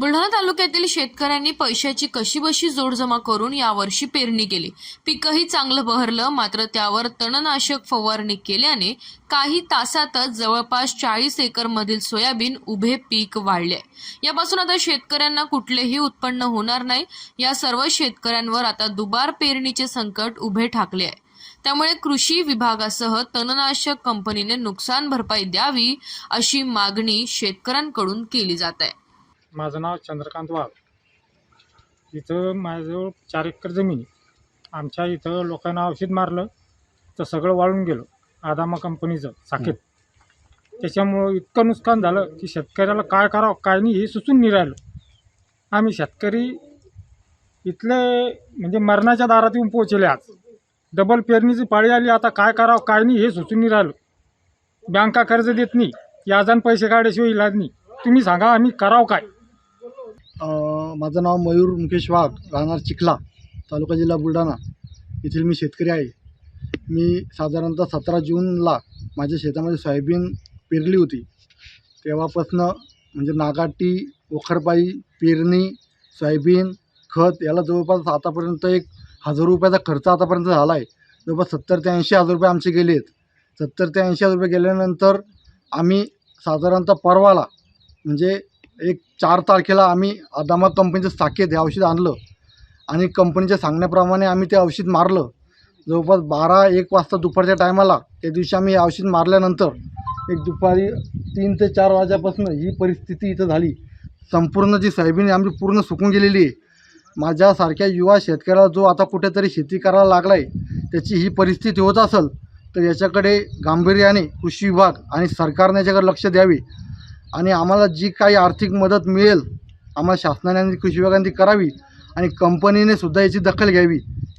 बुलढाणा तालुक्यातील शेतकऱ्यांनी पैशाची कशीबशी जोड जमा करून यावर्षी पेरणी केली. पिकही चांगलं बहरलं मात्र त्यावर तणनाशक फवारणी केल्याने काही तासातच जवळपास चाळीस एकर मधील सोयाबीन उभे पीक वाढले. यापासून आता शेतकऱ्यांना कुठलेही उत्पन्न होणार नाही. या सर्व शेतकऱ्यांवर आता दुबार पेरणीचे संकट उभे ठाकले आहे. त्यामुळे कृषी विभागासह तणनाशक कंपनीने नुकसान भरपाई द्यावी अशी मागणी शेतकऱ्यांकडून केली जात आहे. माझं नाव चंद्रकांत वाघ. इथं माझ्याजवळ चार एकर जमीन आमच्या इथं लोकांना औषध मारलं तर सगळं वाळून गेलं आदामा कंपनीचं साखेत त्याच्यामुळं इतकं नुकसान झालं की शेतकऱ्याला काय करावं काय नाही हे सुचून नाही राहिलं आम्ही शेतकरी इथले म्हणजे मरणाच्या दारात येऊन पोहोचले आज. डबल पेरणीची पाळी आली आता काय करावं काय नाही हे सुचून नाही राहिलं बँका कर्ज देत नाही याजान पैसे काढल्याशिवाय इलाज नाही. तुम्ही सांगा आम्ही करावं काय? माझं नाव मयूर मुकेश वाघ राहणार चिखला तालुका जिल्हा बुलढाणा. येथील मी शेतकरी आहे. मी साधारणतः सतरा जूनला माझ्या शेतामध्ये सोयाबीन पेरली होती. तेव्हापासनं म्हणजे नागाटी वखरपाई पेरणी सोयाबीन खत याला जवळपास आतापर्यंत एक हजार रुपयाचा खर्च आतापर्यंत झाला आहे जवळपास सत्तर ते ऐंशी हजार रुपये आमचे गेले आहेत सत्तर ते ऐंशी हजार रुपये गेल्यानंतर आम्ही साधारणतः परवाला म्हणजे एक चार तारखेला आम्ही अदामत कंपनीचं साकेत हे औषध आणलं. आणि कंपनीच्या सांगण्याप्रमाणे आम्ही ते औषध मारलं. जवळपास बारा एक वाजता दुपारच्या टायमाला त्या दिवशी आम्ही हे औषध मारल्यानंतर एक दुपारी तीन ते चार वाजल्यापासून ही परिस्थिती इथं झाली. संपूर्ण जी सोयाबीन आहे आमची पूर्ण सुकून गेलेली आहे. माझ्यासारख्या युवा शेतकऱ्याला जो आता कुठेतरी शेती करायला लागला आहे त्याची ही परिस्थिती होत असेल तर याच्याकडे गांभीर्याने कृषी विभाग आणि सरकारने याच्याकडे लक्ष द्यावे. आणि आम्हाला जी काही आर्थिक मदत मिळेल आम्हाला शासनाने कृषी विभागाने करावी आणि कंपनीने सुद्धा याची दखल घ्यावी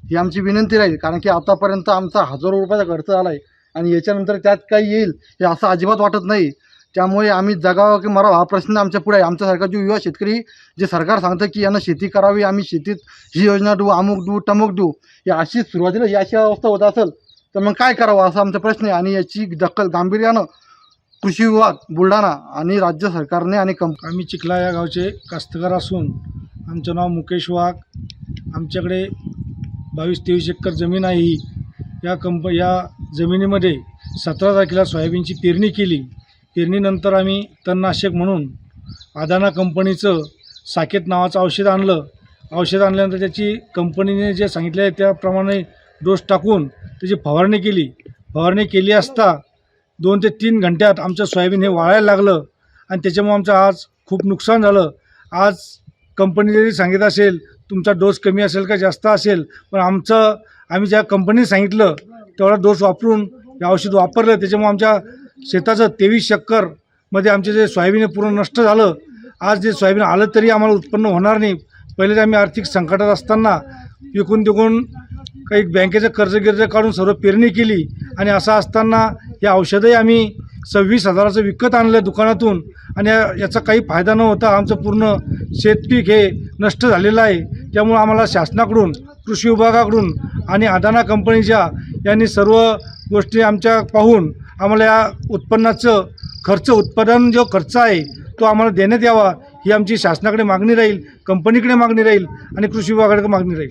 ही आमची विनंती राहील. कारण की आतापर्यंत आमचा हजारो रुपयाचा खर्च झाला आहे आणि याच्यानंतर त्यात काही येईल हे असं अजिबात वाटत नाही. त्यामुळे आम्ही जगावं की मरावं हा प्रश्न आमच्या पुढे आहे. आमच्यासारखा जो युवा शेतकरी जे सरकार सांगतं की यांना शेती करावी आम्ही शेतीत ही योजना देऊ अमुक देऊ टमुक देऊ ही अशी सुरुवातीला ही अशी अवस्था होत असेल तर मग काय करावं असा आमचा प्रश्न आहे. आणि याची दखल गांभीर्यानं कृषी विभाग बुलढाणा आणि राज्य सरकारने आणि कंप आम्ही चिखला या गावचे कास्तकार असून आमचं नाव मुकेश वाघ. आमच्याकडे बावीस तेवीस एकर जमीन आहे. ही या कंप या जमिनीमध्ये सतरा तारखेला सोयाबीनची पेरणी केली. पेरणीनंतर आम्ही तणनाशक म्हणून अदाना कंपनीचं साकेत नावाचं औषध आणलं. औषध आणल्यानंतर त्याची कंपनीने जे सांगितले आहे त्याप्रमाणे डोस टाकून त्याची फवारणी केली. फवारणी केली असता दोन ते तीन घंट्यात आमचं सोयाबीन हे वाळायला लागलं आणि त्याच्यामुळे आमचं आज खूप नुकसान झालं. आज कंपनी जरी सांगितलं असेल तुमचा डोस कमी असेल का जास्त असेल पण आमचं आम्ही ज्या कंपनीने सांगितलं तेवढा डोस वापरून हे औषध वापरलं त्याच्यामुळे आमच्या शेताचं तेवीस चक्करमध्ये आमचे जे सोयाबीन पूर्ण नष्ट झालं. आज जे सोयाबीन आलं तरी आम्हाला उत्पन्न होणार नाही. पहिले आम्ही आर्थिक संकटात असताना विकून तिकून काही बँकेचं कर्ज गिर्ज काढून सर्व पेरणी केली. आणि असं असताना हे औषधही आम्ही सव्वीस हजाराचं विकत आणलं दुकानातून आणि याचा काही फायदा न होता आमचं पूर्ण शेतपीक हे नष्ट झालेलं आहे. त्यामुळं आम्हाला शासनाकडून कृषी विभागाकडून आणि अदाना कंपनीच्या यांनी सर्व गोष्टी आमच्या पाहून आम्हाला या उत्पन्नाचं खर्च उत्पादन जो खर्च आहे तो आम्हाला देण्यात यावा ही आमची शासनाकडे मागणी राहील कंपनीकडे मागणी राहील आणि कृषी विभागाकडे मागणी राहील.